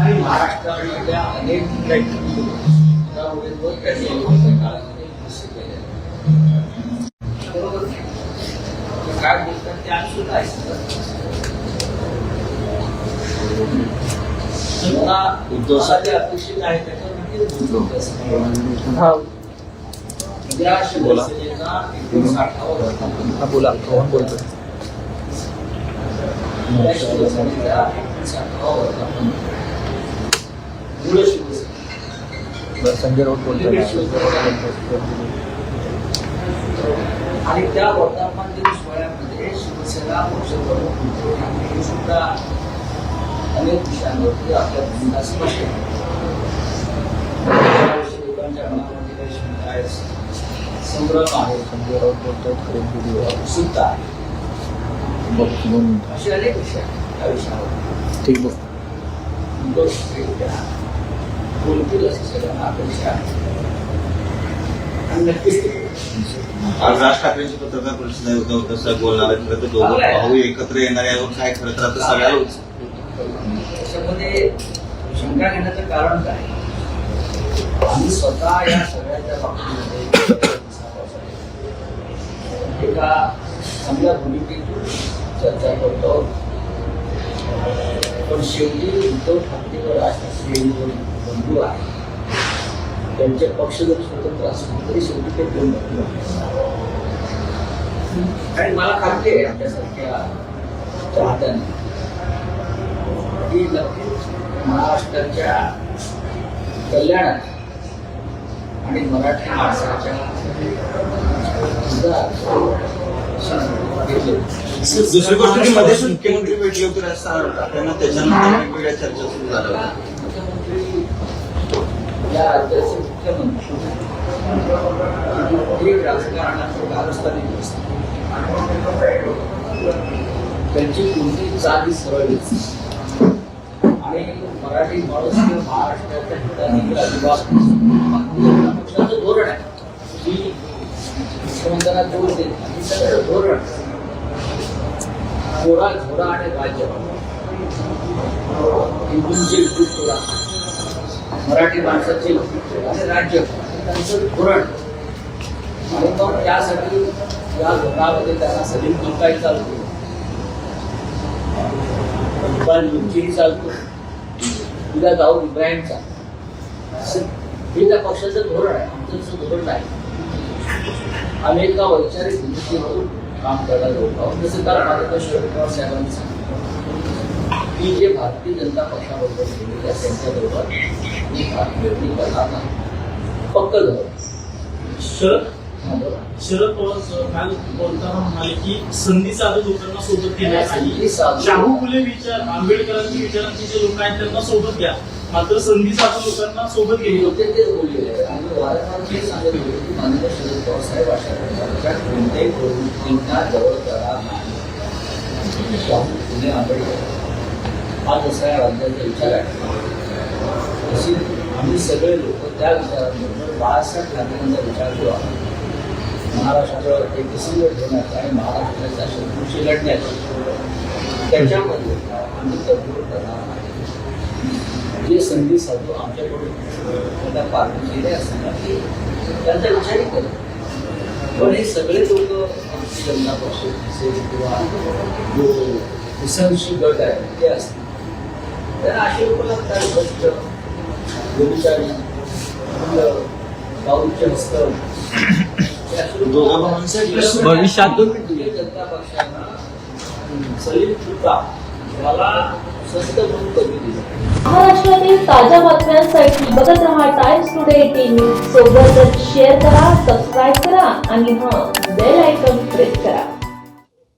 आणि महाराष्ट्रामधल्या अनेक काही घडामोडींवर त्यांनी येत्या काळामध्ये भाष्य केलेलं आहे. बरोबर ते काय बोलतात ते आम्ही सुद्धा ऐकतो मला मला जे अपेक्षित आहे त्याच्यावर नक्कीच बोलतो असं. हा या शिवसेनेचा मूळ संजय राऊत बोलतोय आणि त्या वर्धापन सोहळ्यामध्ये शिवसेना पक्षप्रमुख उद्धव ठाकरे हे सुद्धा अनेक विषयांवरती आपल्या भूमिका स्पष्ट लोकांच्या मनामध्ये काही शंका आहे संभ्रम आहे संजय राऊत उत्सुकता आहे. असे अनेक विषय त्या विषयावर ठीक बघ उद्धव ठाकरे उद्या बोलतील अशी सगळ्यांना अपेक्षा आहे आणि नक्कीच आज राज ठाकरेंची पत्रकार परिषद आहे उद्धव कसं बोलणार खरं तर दोघं भाऊ एकत्र येणार यावर काय खरं तर आता सगळ्याला त्याच्यामध्ये शंका घेण्याचं कारण काय? आम्ही स्वतः या सगळ्याच्या बाबतीमध्ये एका चांगल्या भूमिकेतून चर्चा करतो. पण शेवटी उद्धव ठाकरे व राज ठाकरे दोन बंधू त्यांचे पक्ष जर स्वतंत्र असले तरी शेवटी ते दोन बंधू आणि मला खात्री आहे आमच्यासारख्या चाहत्यांना ही नक्कीच महाराष्ट्राच्या कल्याणात आणि मराठी माणसाच्या दुसरी गोष्ट की मध्येच मुख्यमंत्री भेटले होते राज त्याच्यानंतर वेगवेगळ्या चर्चा सुरू झाल्या होत्या. या राज्याचे मुख्यमंत्री, एक राजकारणाचं कारस्थानी त्यांची कोणती चाली सरळ आणि मराठी माणूस किंवा महाराष्ट्राच्या अजिबात धोरण आहे. की मुख्यमंत्र्यांना ज़ोर देत नाही, सगळं धोरण घोडा घोडा आणि राज्य हिंदूंचे थोडा मराठी माणसाचे आणि राज्य त्यांचं धोरण, आणि मग त्यासाठी या धोरणामध्ये त्यांना सलीम तुर्काई चालतो. इक्बाल लुच्चीही चालतो. उद्या दाऊद इब्राहिमचा हे त्या पक्षाचं धोरण आहे, आमचं धोरण नाही. आम्ही एका वैचारिक भूमिकेतून काम करायला लोक आहोत. जसं कारण आता शरद पवार साहेबांनी की जे भारतीय जनता पक्षाबरोबर गेलेले आहेत त्यांच्याबरोबर मी भारतीय करणार नाही पक्क धोरण शरद हा. शरद पवार सर काल बोलताना म्हणाले की संधी साधू लोकांना सोबत आली साधू- शाहू फुले विचार आंबेडकरांची विचारांचे जे लोक आहेत त्यांना सोबत घ्या मात्र संधी साधू लोकांना सोबत हे घेऊ होते तेच बोललेले. आणि वारंवार ते सांगत होते की माननीय शरद पवार साहेब अशा प्रकारच्या कोणत्याही प्रवृत्तींना जवळ करा नाही. शाहू फुले आंबेडकर. हा जसा राज्याचा विचार आहे. तशी आम्ही सगळे लोक त्या विचारांबरोबर बाळासाहेब ठाकरेंचा विचार करू आहोत महाराष्ट्रावर एकसंघ ठेवण्याचा आणि महाराष्ट्राच्या शत्रूशी लढण्याचा त्याच्यामध्ये आम्ही तरतूद करणार नाही जे संधी साधू आमच्याकडून त्यांना पार्टी केले की त्यांचा विचारही करत पण हे सगळे लोक जनता पक्ष असेल किंवा जो विसंशी गट आहे ते असतील भविष्यात महाराष्ट्रातील ताज्या बातम्यांसाठी बघत राहा टाइम्स टुडे टीव्ही सोबतच शेअर करा सबस्क्राईब करा आणि हा बेल आयकॉन